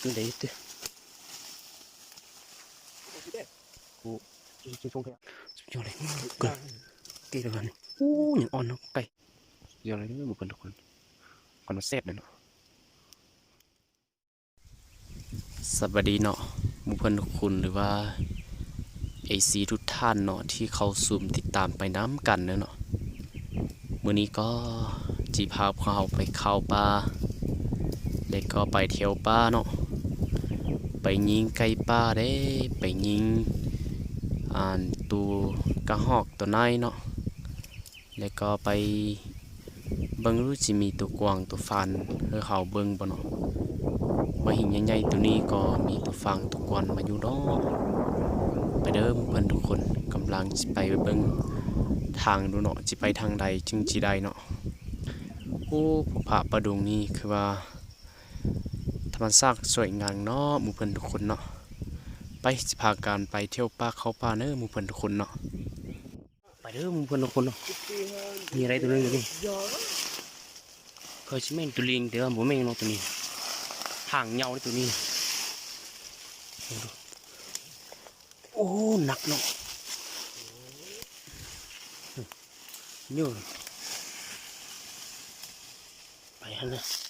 ตื่นได้ตื่นโอ้จะชงแค่สุดยอดเลยกินเกี่ยวกันโอ้ยอ่อนนาะไก่สุดยอดเลยนี่หมู่เพิ่นทุกคนคนเซฟเลยเนาะสวัสดีเนาะหมู่เพิ่นทุกคนหรือว่าเอซีทุกท่านเนาะที่เขาซูมติดตามไปน้ำกันเนาะมื้อนี้ก็จีพาพวกเขาไปเข้าป่าแล้วก็ไปเที่ยวป่าเนาะ ไปยิงไก่ป่าเด้ไปยิงอ่านตูกระหอกตัวนายเนาะแล้วก็ไปเบิ่งรู้สิมีตัวกวางตัวฟันเฮอเขาเบิ่งบ่เนาะมาหินใหญ่ๆตัวนี้ก็มีตัวฟังตัวกวนมาอยู่เนาะไปเด้อหมู่เพื่อนทุกคนกำลังสิไปเบิ่งทางดูเนาะสิไปทางใดจึงสิได้เนาะโอ้ภูผาประดุงนี่คือว่า รรมชาติสวยงามเนาะหมู่เพื่อนทุกคนเนาะไปสิพาการไปเที่ยวป่าเขาป่าเด้อหมู่เพื่อนทุกคนเนาะไปเด้อหมู่เพื่อนทุกคนเนาะมีอะไรตัวนึงอยู่นี่เคยสิแม่นตัวลิงเดี๋ยวบ่แม่นเนาะตัวนี้ห่างเหยาเลยตัวนี้โอ้หนักเนาะเยอไปฮะนะไปน้องไปบนไร่มาอย่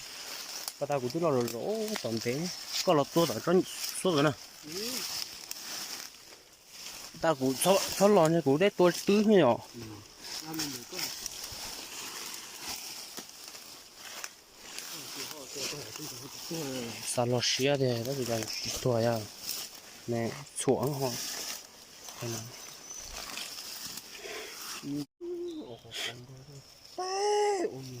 ก็ตากูที่เราลลตอนเพงก็เราตัวต่อจนสุดเลยนะตากูชอบชอบร้อเนี่ยกูได้ตัวตื้อไม่หรอสารเสียเดียแล้วจะได้ตัวยังในสวนหองโอ้โหโอ้โ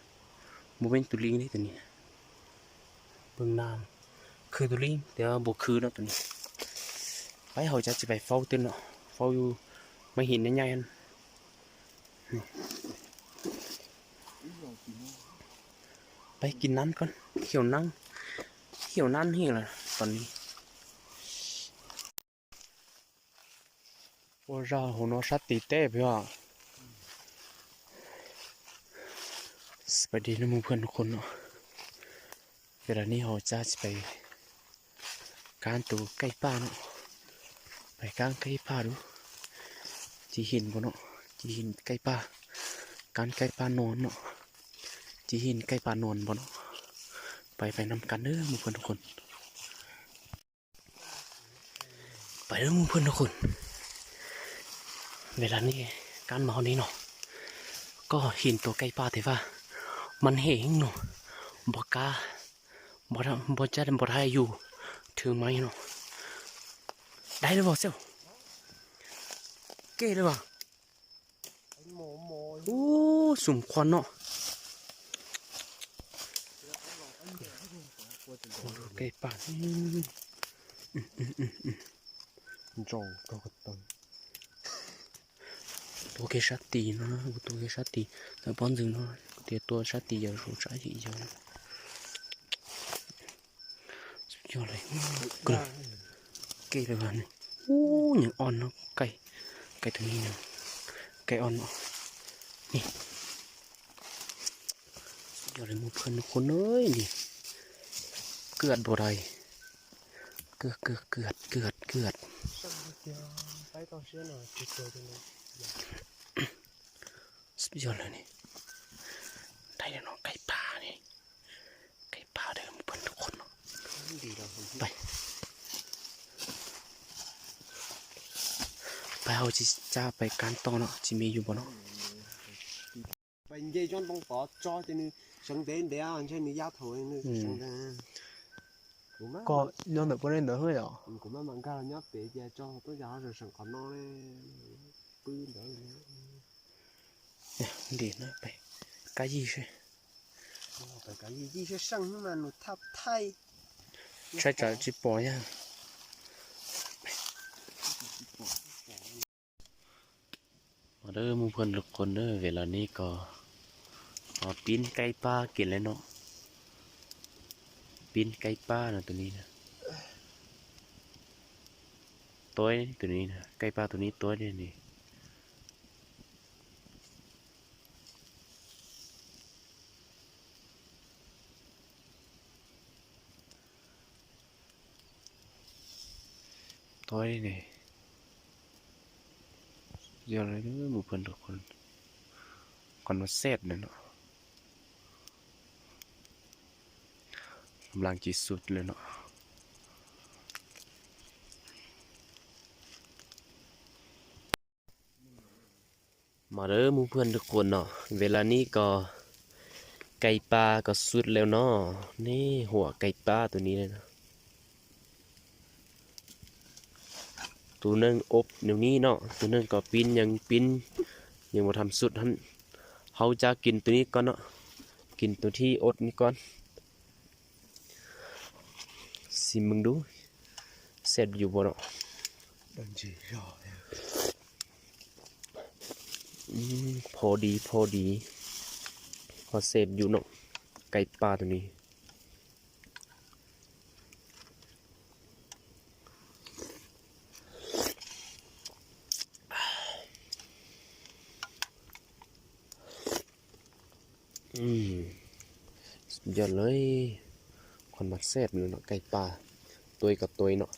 โบแม่งตุลิงนี่ตัวนี้นะเบิ้งน้ำคือตุลิงแต่ว่าโบคือเนาะตัวนี้ ไปเขาจะจะไปเฝ้าเต้นเนาะเฝ้าอยู่ไม่เห็นใหญ่ๆอันนี่ไปกินน้ำก่อนเขียวนั่งเขียวนั่นนี่แหละตอนนี้ 我让我拿啥地带不要 วัสดีนะมูเพื่อนทุกคนเนาะเวลานี้เราจะไปการตูใกล้ป้าเนาะไปกลางใกล้ป้าดูจีหินบ่เนาะจีหินใกล้ป้าการใกล้ป้านอนเนาะจีหินใกล้ป้านอนบ่เนาะไปไปนำกันเด้อมูเพื่อนทุกคน ไปเด้อมูเพื่อนทุกคน เวลานี้การเมานี้เนาะก็ห็นตัวไก่ป่าแต่ว่า มันเหงเนาะบอกกล้าบอทำบอจะบอได้อยู่ถือไม้เนาะได้หรือเปล่าเซลเก้หรือเปล่าไอ้หมอหมอโอ้สุ่มควันเนาะโอ้ดูไก่ป่านี่จงก็กระตังตัวเกชัตตีเนาะตัวเกชัตตีแต่ป้อนจึงเนาะเดี๋ยวตัวชัตตี อย่ารู้ใจอีกอย่างสุดยอดเลยเกินไก่เลยวันนี้โอ้ยังอ่อนเนาะไก่ไแล้วเนาะไก่ป่านี่ไก่ป่าเดิมเพิ่นทุกคนเนาะดีเราคนที่ไปไปเอาจิจ้าไปการต่อเนาะจิมีอยู่บ่เนาะไปเย่จนต้องต่อจอจะนี่สังเดนเดียวอันเช่นนี่ยาถอยนี่สังเดนกูมาก็ย้อนแบบบ่ได้เด้อเฮ้ยอะกูมามันก็ยับเตะเย่จอตัวยาจะสังขารนอเลยปืนเดี๋ยวนี้เนี่ยดีนะไป cái gì chứ? Cái gì? Chứ sang nhưng mà nó thắp thay. Chạy chạy chỉ bỏ nha. Mà đó mua phần lực con đó về là ní có họ pin cây pa kiện lên nó. Pin cây pa là tụi ní nè. Tối tụi ní nè. Cây pa tụi ní tối đây nè. ตัวนี้นี่ตัวนี้นี่เยอะเลยหมู่เพิ่อนทุกคนก่อนมาเซตนั่นเนาะกำลังจีสุดเลยเนาะมาเด้อหมู่เพื่อนทุกคนเนาะเวลานี้ก็ไก่ปลาก็สุดแล้วเนาะนี่หัวไก่ปลาตัวนี้เลยนะ ตัวนึงอบเดี๋ยวนี้เนาะตัวนึงก็ปิ้นยังปิ้นยังบ่ทำสุดหันเฮาจะกินตัวนี้ก่อนเนาะกินตัวที่อดนี่ก่อนสิมึงดูเสร็จอยู่บ่เนาะดันจีรออืมพอดีพอดีพอเสพอยู่เนาะไก่ป่าตัวนี้ อืมสุดยอดเลยคนมักแซ่บเลยเนาะไก่ปลาตัวกับตัวเนาะ